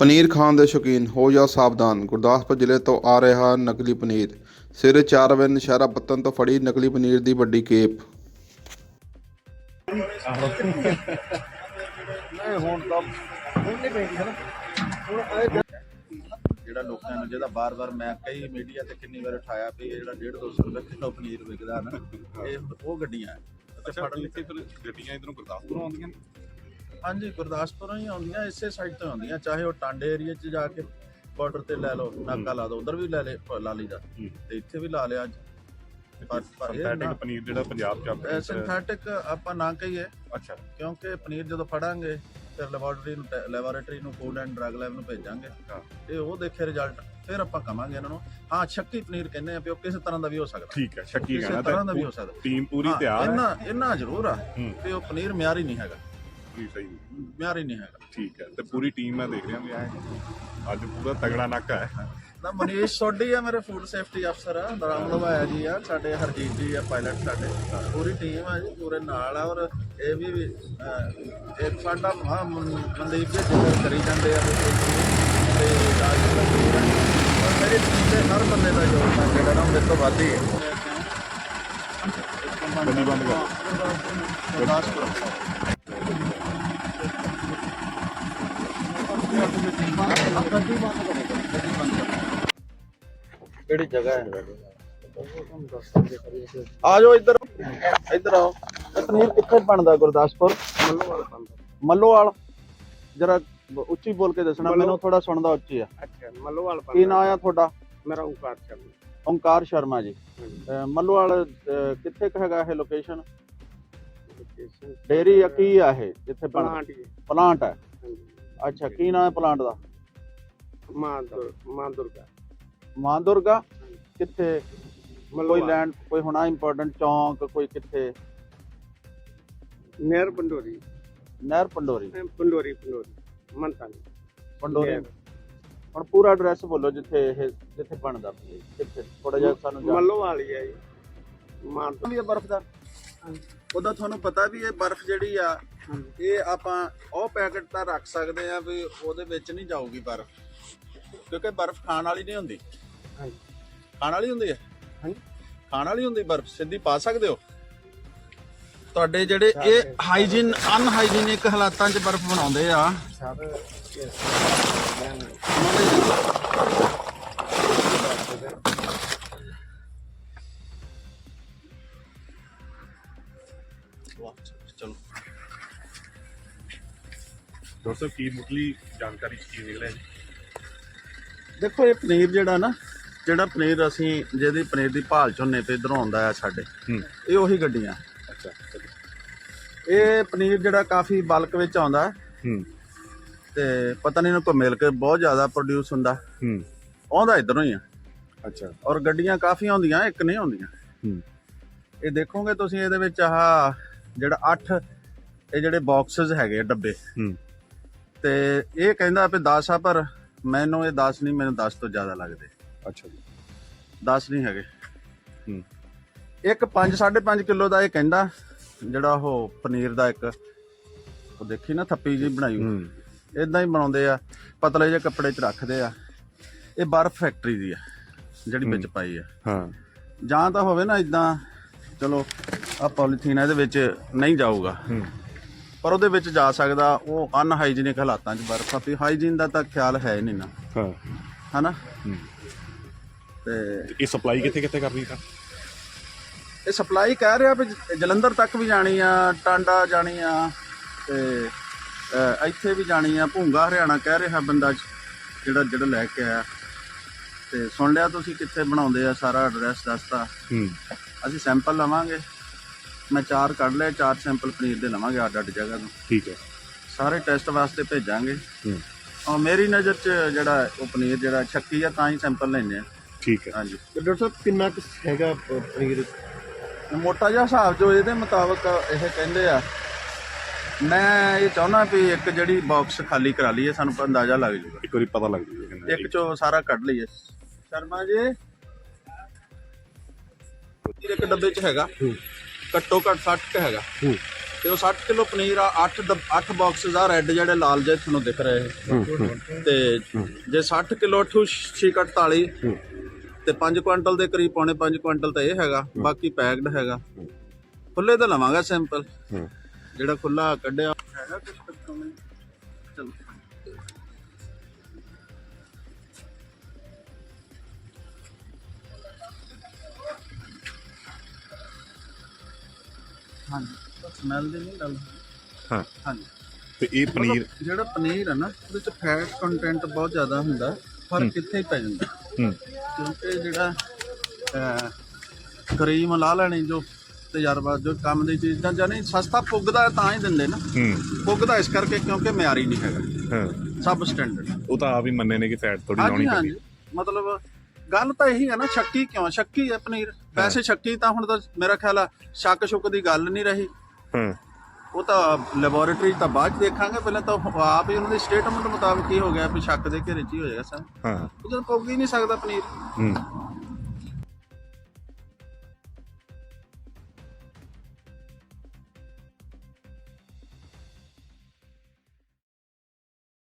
ਪਨੀਰ ਖਾਣ ਦੇ ਸ਼ੌਕੀਨ ਹੋ ਜਾ ਸਾਵਧਾਨ। ਗੁਰਦਾਸਪੁਰ ਜ਼ਿਲ੍ਹੇ ਤੋਂ ਆ ਰਿਹਾ ਨਕਲੀ ਪਨੀਰ। ਸਿਰੇ 4 ਵਜੇ ਨਸ਼ਹਿਰਾ ਪੱਤਨ ਤੋਂ ਫੜੀ ਨਕਲੀ ਪਨੀਰ ਦੀ ਵੱਡੀ ਕੇਪ। ਜਿਹੜਾ ਲੋਕਾਂ ਨੂੰ ਜਿਹਦਾ ਬਾਰ-ਬਾਰ ਮੈਂ ਕਈ ਮੀਡੀਆ ਤੇ ਕਿੰਨੀ ਵਾਰ ਉਠਾਇਆ ਵੀ ਇਹ ਜਿਹੜਾ 1.5 200 ਰੁਪਏ ਕਿਲੋ ਪਨੀਰ ਵਿਕਦਾ ਨਾ ਇਹ ਉਹ ਗੱਡੀਆਂ। ਤੇ ਅੱਛਾ ਫੜ ਫਿਰ ਗੱਡੀਆਂ ਇਧਰੋਂ ਗੁਰਦਾਸਪੁਰੋਂ ਆਉਂਦੀਆਂ ਨੇ। ਹਾਂਜੀ ਗੁਰਦਾਸਪੁਰੋਂ ਹੀ ਆਉਂਦੀਆਂ ਇਸੇ ਸਾਈਡ ਤੋਂ ਆਉਂਦੀਆਂ ਚਾਹੇ ਉਹ ਟਾਂਡੇ ਏਰੀਆ 'ਚ ਜਾ ਕੇ ਬਾਰਡਰ ਤੇ ਲੈ ਲਓ ਨਾਕਾ ਲਾ ਦੋ ਉਧਰ ਵੀ ਲੈ ਲੈ ਲਾ ਲਈਦਾ। ਤੇ ਇੱਥੇ ਵੀ ਲਾ ਲਿਆ ਅੱਜ। ਸਿੰਥੈਟਿਕ ਪਨੀਰ ਜਿਹੜਾ ਪੰਜਾਬ ਚ ਆਪਣੇ ਸਿੰਥੈਟਿਕ ਆਪਾਂ ਨਾ ਕਹੀਏ ਅੱਛਾ। ਕਿਉਂਕਿ ਪਨੀਰ ਜਦੋਂ ਫੜਾਂਗੇ ਫਿਰ ਲੈਬੋਰੇਟਰੀ ਨੂੰ ਲੈਬੋਰੇਟਰੀ ਨੂੰ ਫੂਡ ਐਂਡ ਡਰੱਗ ਲੈਬ ਨੂੰ ਭੇਜਾਂਗੇ। ਤੇ ਉਹ ਦੇਖੇ ਰਿਜ਼ਲਟ ਫਿਰ ਆਪਾਂ ਕਵਾਂਗੇ ਇਹਨਾਂ ਨੂੰ ਹਾਂ ਸ਼ੱਕੀ ਪਨੀਰ ਕਹਿੰਦੇ ਆ ਵੀ ਉਹ ਕਿਸੇ ਤਰ੍ਹਾਂ ਦਾ ਵੀ ਹੋ ਸਕਦਾ। ਠੀਕ ਹੈ ਸ਼ੱਕੀ ਕਿਸੇ ਕਹਿਣਾ ਤਰ੍ਹਾਂ ਦਾ ਵੀ ਤਾਂ ਹੋ ਸਕਦਾ। ਟੀਮ ਪੂਰੀ ਤਿਆਰ ਹੈ। ਇੰਨਾ ਇੰਨਾ ਜ਼ਰੂਰ ਆ ਕਿ ਉਹ ਪਨੀਰ ਮਿਆਰੀ ਨਹੀਂ ਹੈਗਾ। ਜੀ ਸਹੀ ਮਿਆਰੀ ਨਹੀਂ ਹੈਗਾ। ਠੀਕ ਹੈ ਤੇ ਪੂਰੀ ਟੀਮ ਮੈਂ ਦੇਖ ਰਿਹਾ ਵੀ ਆਏ ਅੱਜ ਪੂਰਾ ਤਗੜਾ ਨਾਕਾ ਹੈ। ਨਾ ਮਨੀਸ਼ ਸੋਢੀ ਆ ਮੇਰੇ ਫੂਡ ਸੇਫਟੀ ਅਫਸਰ ਆ ਰਾਮ ਲਵਾਇਆ ਜੀ ਆ ਸਾਡੇ ਹਰਜੀਤ ਜੀ ਆ ਪਾਇਲਟ ਸਾਡੇ। ਪੂਰੀ ਟੀਮ ਆ ਜੀ ਪੂਰੇ ਨਾਲ ਆ ਔਰ ਇਹ ਵੀ ਇੱਕ ਸਾਡਾ ਮਹਾ ਮਨਦੀਪ ਜੀ ਜ਼ਿਕਰ ਕਰੀ ਜਾਂਦੇ ਆ ਤੇ ਰਾਜ ਮੇਰੀ ਟੀਮ ਦੇ ਹਰ ਬੰਦੇ ਦਾ ਯੋਗਦਾਨ ਜਿਹੜਾ ਨਾ ਮੇਰੇ ਤੋਂ ਵੱਧ ਹੀ ਹੈ। ਬੰਦ ਕਰ। ਕਿਹੜੀ ਜਗ੍ਹਾ ਹੈ? ਆ ਜਾਓ ਇੱਧਰ ਇੱਧਰ ਆਓ। ਇਹ ਪਨੀਰ ਕਿੱਥੇ ਬਣਦਾ ਗੁਰਦਾਸਪੁਰ? ਮੱਲੋਵਾਲ ਜਰਾ ਉੱਚੀ ਬੋਲ ਕੇ ਦੱਸਣਾ ਮੈਨੂੰ ਥੋੜਾ ਸੁਣਦਾ ਉੱਚੀ ਆ। ਅੱਛਾ ਮੱਲੋਵਾਲ ਕੀ ਨਾਂ ਆ ਤੁਹਾਡਾ? ਮੇਰਾ ਓਂਕਾਰ ਸ਼ਰਮਾ। ਓਮਕਾਰ ਸ਼ਰਮਾ ਜੀ। ਮੱਲੋਵਾਲ ਕਿੱਥੇ ਕੁ ਹੈਗਾ ਇਹ ਲੋਕੇਸ਼ਨ ਡੇਰੀ ਆ ਕੀ ਆ ਇਹ? ਜਿੱਥੇ ਪਲਾਂਟ ਪਲਾਂਟ ਹੈ ਅੱਛਾ ਕੀ ਨਾਂ ਹੈ ਪਲਾਂਟ ਦਾ? ਮਾਂ ਦੁਰ ਮਾਂ ਦੁਰਗਾ ਮਾਂ ਦੁਰਗਾ ਕਿੱਥੇ ਕੋਈ ਲੈਂਡ ਕੋਈ ਹੋਣਾ ਇੰਪੋਰਟੈਂਟ ਚੌਂਕ ਕੋਈ ਕਿੱਥੇ? ਨਹਿਰ ਪੰਡੋਰੀ। ਨਹਿਰ ਪੰਡੋਰੀ। ਅਹ ਪੰਡੋਰੀ ਪੰਡੋਰੀ। ਮੰਤਾਨੀ ਪੰਡੋਰੀ। ਨਹਿਰ। ਹੁਣ ਪੂਰਾ ਐਡਰੈਸ ਬੋਲੋ ਜਿੱਥੇ ਇਹ ਜਿੱਥੇ ਬਣਦਾ please, ਕਿੱਥੇ? ਥੋੜਾ ਜਿਹਾ ਸਾਨੂੰ ਜਾਣ ਮੱਲੋਵਾਲ ਹੀ ਜੀ। ਮਾਂ ਵੀ ਇਹ ਬਰਫ਼ ਦਾ। ਉਹਦਾ ਤੁਹਾਨੂੰ ਪਤਾ ਵੀ ਇਹ ਬਰਫ਼ ਜਿਹੜੀ ਆ ਇਹ ਆਪਾਂ ਉਹ ਪੈਕੇਟ ਤਾਂ ਰੱਖ ਸਕਦੇ ਆ ਵੀ ਉਹਦੇ ਵਿੱਚ ਨਹੀਂ ਜਾਊਗੀ ਬਰਫ਼। ਕਿਉਂਕਿ ਬਰਫ਼ ਖਾਣ ਵਾਲੀ ਨਹੀਂ ਹੁੰਦੀ। ਹਾਂਜੀ। ਖਾਣ ਵਾਲੀ ਹੁੰਦੀ ਹੈ? ਹਾਂਜੀ। ਖਾਣ ਵਾਲੀ ਹੁੰਦੀ ਬਰਫ਼ ਸਿੱਧੀ ਪਾ ਸਕਦੇ ਹੋ? ਤੁਹਾਡੇ ਜਿਹੜੇ ਇਹ ਹਾਈਜੀਨ ਅਨਹਾਈਜੀਨਿਕ ਹਾਲਾਤਾਂ 'ਚ ਬਰਫ਼ ਬਣਾਉਂਦੇ ਆ। ਚਲੋ। ਦੋਸਤੋ ਕੀ ਮੁੱਢਲੀ ਜਾਣਕਾਰੀ ਚ ਕੀ ਨਿਕਲਿਆ ਜੀ? ਦੇਖੋ ਇਹ ਪਨੀਰ ਜਿਹੜਾ ਨਾ ਜਿਹੜਾ ਪਨੀਰ ਅਸੀਂ ਜਿਹਦੀ ਪਨੀਰ ਦੀ ਭਾਲ ਝੋਨੇ ਤੇ ਇਧਰੋਂ ਆਉਂਦਾ ਆ ਸਾਡੇ। ਇਹ ਉਹੀ ਗੱਡੀਆਂ। ਅੱਛਾ ਇਹ ਪਨੀਰ ਜਿਹੜਾ ਕਾਫੀ ਬਲਕ ਵਿੱਚ ਆਉਂਦਾ। ਹੈ। ਤੇ ਪਤਾ ਨਹੀਂ ਇਹਨੂੰ ਕੋਈ ਮਿਲ ਕੇ ਬਹੁਤ ਜ਼ਿਆਦਾ ਪ੍ਰੋਡਿਊਸ ਹੁੰਦਾ। ਹੂੰ। ਆਉਂਦਾ ਇਧਰੋਂ ਹੀ ਆ। ਅੱਛਾ। ਔਰ ਗੱਡੀਆਂ ਕਾਫੀ ਆਉਂਦੀਆਂ ਇੱਕ ਨਹੀਂ ਆਉਂਦੀਆਂ। ਹੂੰ। ਇਹ ਦੇਖੋਗੇ ਤੁਸੀਂ ਇਹਦੇ ਵਿੱਚ ਆਹ ਜਿਹੜਾ 8 ਇਹ ਜਿਹੜੇ ਬਾਕਸਸ ਹੈਗੇ ਆ, ਡੱਬੇ। ਹੂੰ। ਤੇ ਇਹ ਕਹਿੰਦਾ ਵੀ 10 ਆ ਪਰ ਮੈਨੂੰ ਇਹ 10 ਨਹੀਂ ਮੈਨੂੰ 10 ਤੋਂ ਜ਼ਿਆਦਾ ਲੱਗਦੇ। ਅੱਛਾ ਜੀ। 10 ਨਹੀਂ ਹੈਗੇ। ਹੂੰ। ਇੱਕ 5 5.5 ਕਿਲੋ ਦਾ ਇਹ ਕਹਿੰਦਾ ਜਿਹੜਾ ਉਹ ਪਨੀਰ ਦਾ ਇੱਕ ਉਹ ਦੇਖੀ ਨਾ ਥੱਪੀ ਜੀ ਬਣਾਈ। ਹੂੰ। ਇਦਾਂ ਹੀ ਬਣਾਉਂਦੇ ਆ ਪਤਲੇ ਜਿਹੇ ਕੱਪੜੇ 'ਚ ਰੱਖਦੇ ਆ। ਇਹ ਬਰਫ਼ ਫੈਕਟਰੀ ਦੀ ਆ ਜਿਹੜੀ ਵਿੱਚ ਪਾਈ ਆ। ਹਾਂ। ਜਾਂ ਤਾਂ ਹੋਵੇ ਨਾ ਇਦਾਂ ਚਲੋ ਆ ਪੋਲੀਥੀਨ ਇਹਦੇ ਵਿੱਚ ਨਹੀਂ ਜਾਊਗਾ। ਪਰ ਉਹਦੇ ਵਿੱਚ ਜਾ ਸਕਦਾ ਉਹ ਅਨਹਾਈਜੀਨਿਕ ਹਾਲਾਤਾਂ 'ਚ ਬਰਫ਼ ਆ ਵੀ ਹਾਈਜੀਨ ਦਾ ਤਾਂ ਖਿਆਲ ਹੈ ਹੀ ਨਹੀਂ ਨਾ। ਹਾਂ। ਹਨਾ? ਤੇ ਇਹ ਸਪਲਾਈ ਕਿੱਥੇ ਕਿੱਥੇ ਕਰਨੀ ਤਾਂ? ਇਹ ਸਪਲਾਈ ਕਹਿ ਰਿਹਾ ਵੀ ਜਲੰਧਰ ਤੱਕ ਵੀ ਜਾਣੀ ਆ ਟਾਂਡਾ ਜਾਣੀ ਆ ਤੇ ਇੱਥੇ ਵੀ ਜਾਣੀ ਆ ਭੂੰਗਾ ਹਰਿਆਣਾ ਕਹਿ ਰਿਹਾ ਬੰਦਾ ਜਿਹੜਾ ਜਿਹੜਾ ਲੈ ਕੇ ਆਇਆ। ਤੇ ਸੁਣ ਲਿਆ ਤੁਸੀਂ ਕਿੱਥੇ ਬਣਾਉਂਦੇ ਆ ਸਾਰਾ ਐਡਰੈਸ ਦੱਸਤਾ। ਹੂੰ। ਅਸੀਂ ਸੈਂਪਲ ਲਵਾਂਗੇ। ਮੈਂ ਚਾਰ ਕੱਢ ਲਏ ਚਾਰ ਸੈਂਪਲ ਪਨੀਰ ਦੇ ਲਵਾਂਗੇ ਅੱਡ ਅੱਡ ਜਗ੍ਹਾ ਤੋਂ। ਠੀਕ ਹੈ। ਸਾਰੇ ਟੈਸਟ ਵਾਸਤੇ ਭੇਜਾਂਗੇ। ਹੂੰ। ਔਰ ਮੇਰੀ ਨਜ਼ਰ 'ਚ ਜਿਹੜਾ ਉਹ ਪਨੀਰ ਜਿਹੜਾ ਛੱਕੀ ਆ ਤਾਂ ਹੀ ਸੈਂਪਲ ਲੈਣੇ ਆ। ਠੀਕ ਹੈ। ਹਾਂਜੀ। ਡਾਕਟਰ ਸਾਹਿਬ ਕਿੰਨਾ ਕੁ ਹੈਗਾ ਪ- ਪਨੀਰ? ਮੋਟਾ ਜਿਹਾ ਹਿਸਾਬ ਜੋ ਇਹਦੇ ਮੁਤਾਬਕ ਇਹ ਕਹਿੰਦੇ ਆ। ਮੈਂ ਇਹ ਚਾਹੁੰਦਾ ਵੀ ਇੱਕ ਜਿਹੜੀ ਬਾਕਸ ਖਾਲੀ ਕਰਾ ਲਈਏ ਸਾਨੂੰ ਅੰਦਾਜ਼ਾ ਲੱਗ ਜੂਗਾ। ਇੱਕ ਵਾਰੀ ਪਤਾ ਲੱਗ ਜੂਗਾ। ਕਿੰਨਾ ਇੱਕ ਚੋਂ ਸਾਰਾ ਕੱਢ ਲਈਏ। ਸ਼ਰਮਾ ਜੀ। ਇੱਕ ਡੱਬੇ 'ਚ ਹੈਗਾ। ਘੱਟੋ ਘੱਟ 60 ਕ ਹੈਗਾ। ਤੇ ਉਹ 60 ਕਿਲੋ ਪਨੀਰ ਆ 8 8 ਬਾਕਸਸ ਆ ਰੈੱਡ ਜਿਹੜੇ ਲਾਲ ਜਿਹੇ ਤੁਹਾਨੂੰ ਦਿਖ ਰਹੇ ਤੇ ਜੇ 60 ਕਿਲੋ 8 648 ਤੇ 5 ਕੁਇੰਟਲ ਦੇ ਕਰੀਬ ਪੌਣੇ 5 ਕੁਇੰਟਲ ਤਾਂ ਇਹ ਹੈਗਾ ਬਾਕੀ ਪੈਕਡ ਹੈਗਾ। ਖੁੱਲੇ ਤਾਂ ਲਵਾਂਗਾ ਸੈਂਪਲ ਜਿਹੜਾ ਖੁੱਲਾ ਕੱਢਿਆ। ਹੈਗਾ ਕੁਝ ਨਹੀਂ ਚਲੋ। ਹਾਂਜੀ। ਸਮੈਲ ਦੀ ਨਹੀਂ ਗੱਲ ਹਾਂ। ਹਾਂਜੀ। ਤੇ ਇਹ ਪਨੀਰ ਮਤਲਬ ਜਿਹੜਾ ਪਨੀਰ ਹੈ ਨਾ ਉਹਦੇ ਚ ਫੈਟ ਕੰਟੈਂਟ ਬਹੁਤ ਜ਼ਿਆਦਾ ਹੁੰਦਾ ਫ਼ਰਕ ਕਿੱਥੇ ਹੀ ਪੈ ਜਾਂਦਾ? ਹੂੰ। ਕਿਉਂਕਿ ਜਿਹੜਾ ਅਹ, ਕਰੀਮ ਲਾ ਲੈਣੀ ਜੋ ਤਜਰਬਾ ਜੋ ਕੰਮ ਦੀ ਚੀਜ਼ਾਂ ਜਾਂ ਨਹੀਂ ਸਸਤਾ ਪੁੱਗਦਾ ਤਾਂ ਹੀ ਦਿੰਦੇ ਨਾ। ਹੂੰ। ਪੁੱਗਦਾ ਇਸ ਕਰਕੇ ਕਿਉਂਕਿ ਮਿਆਰੀ ਨਹੀਂ ਹੈਗਾ। ਹਾਂ। ਸਭ ਸਟੈਂਡਰਡ ਉਹ ਤਾਂ ਆਪ ਹੀ ਮੰਨੇ ਨੇ ਕਿ ਫੈਟ ਥੋੜੀ ਲਾਉਣੀ ਹਾਂਜੀ ਪੈਂਦੀ। ਮਤਲਬ ਗੱਲ ਤਾਂ ਇਹੀ ਹੈ ਨਾ ਸ਼ੱਕੀ ਕਿਉਂ ਸ਼ੱਕੀ ਹੈ ਪਨੀਰ। ਵੈਸੇ ਸ਼ੱਕੀ ਤਾਂ ਹੁਣ ਤਾਂ ਮੇਰਾ ਖਿਆਲ ਆ ਸ਼ੱਕ ਸ਼ੁਕ ਦੀ ਗੱਲ ਨਹੀਂ ਰਹੀ। ਹਾਂ। ਉਹ ਤਾਂ ਲੈਬੋਰੇਟਰੀ ਤਾਂ ਬਾਅਦ 'ਚ ਦੇਖਾਂਗੇ ਪਹਿਲਾਂ ਤਾਂ ਆਪ ਹੀ ਉਹਨਾਂ ਦੀ ਸਟੇਟਮੈਂਟ ਮੁਤਾਬਕ ਹੀ ਹੋ ਗਿਆ ਵੀ ਸ਼ੱਕ ਦੇ ਘੇਰੇ 'ਚ ਹੀ ਹੋਏਗਾ ਸਰ। ਹਾਂ। ਉਹ ਤਾਂ ਪੁੱਗ ਹੀ ਨਹੀਂ ਸਕਦਾ ਪਨੀਰ। ਹੂੰ।